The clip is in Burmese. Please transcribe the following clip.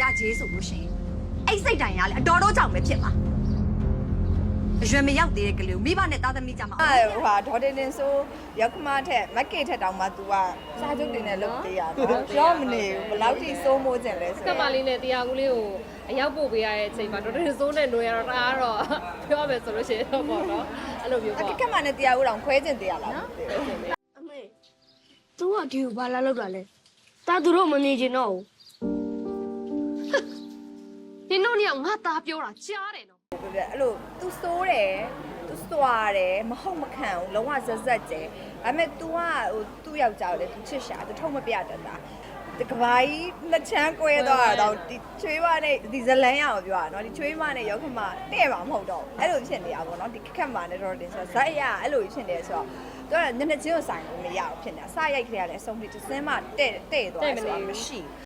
ရကြေးဆိုလို့ရှိရင်အဲ့စိတ်တိုင်ရလေအတော်တော့ကြောင့်ပဲဖြစ်မှာအရွယ်မရောက်သေးတဲ့ကလေးကိုမိဘနဲ့သားသမီးကြမှာအဲဟိုဟာဒေါ်တင်တင်ဆိုရောက်ခမထက်မက်ကေထက်တောင်မှ तू ကစားချုပ်တင်နဲ့လုပ်သေးရတော့ပြောမနေဘူးဘယ်လောက်ထိစိုးမိုးခြင်းလဲဆိုကပ်ပါလေးနဲ့တရားကူလေးကိုအရောက်ပို့ပေးရတဲ့အချိန်မှာတော်တော်စိုးနဲ့နှွေရတော့တအားတော့ပြောမယ်ဆိုလို့ရှိရင်တော့ပေါ့နော်အဲ့လိုမျိုးအပေါ့ကကမနဲ့တရားဦးတောင်ခွဲခြင်းတရားလားမသိဘူးအမေသူကဒီကိုဘာလာလောက်တာလဲတာသူတို့မနေချင်တော့ဘူး တစ်ယောက်ငါသားပြောတာကြားတယ်နော်ပြောပြအဲ့လို तू စိုးတယ် तू စွာတယ်မဟုတ်မခံဘူးလုံးဝဇက်ဇက်ကျဲဒါပေမဲ့ तू ကဟိုသူ့ယောက်ျားကိုလည်း तू ချစ်ရှာ तू ထုတ်မပြတတ်တာဒီကဘာကြီးနှစ်ချမ်းကွဲသွားတာတော့ဒီချွေးမနဲ့ဒီဇလန်းရအောင်ပြောတာနော်ဒီချွေးမနဲ့ရောက်ခမတဲ့မှာမဟုတ်တော့ဘူးအဲ့လိုဖြစ်နေတာပေါ့နော်ဒီခက်ခက်မှာနဲ့တော့တင်ဆိုဇက်ရအဲ့လိုဖြစ်နေဆိုတော့သူကညနေချင်းကိုဆိုင်လို့မရအောင်ဖြစ်နေတာစရိုက်ခရီးကလည်းအဆုံးထိတစ်စင်းမှတဲ့တဲ့သွားတယ်ဆိုတာမရှိဘူး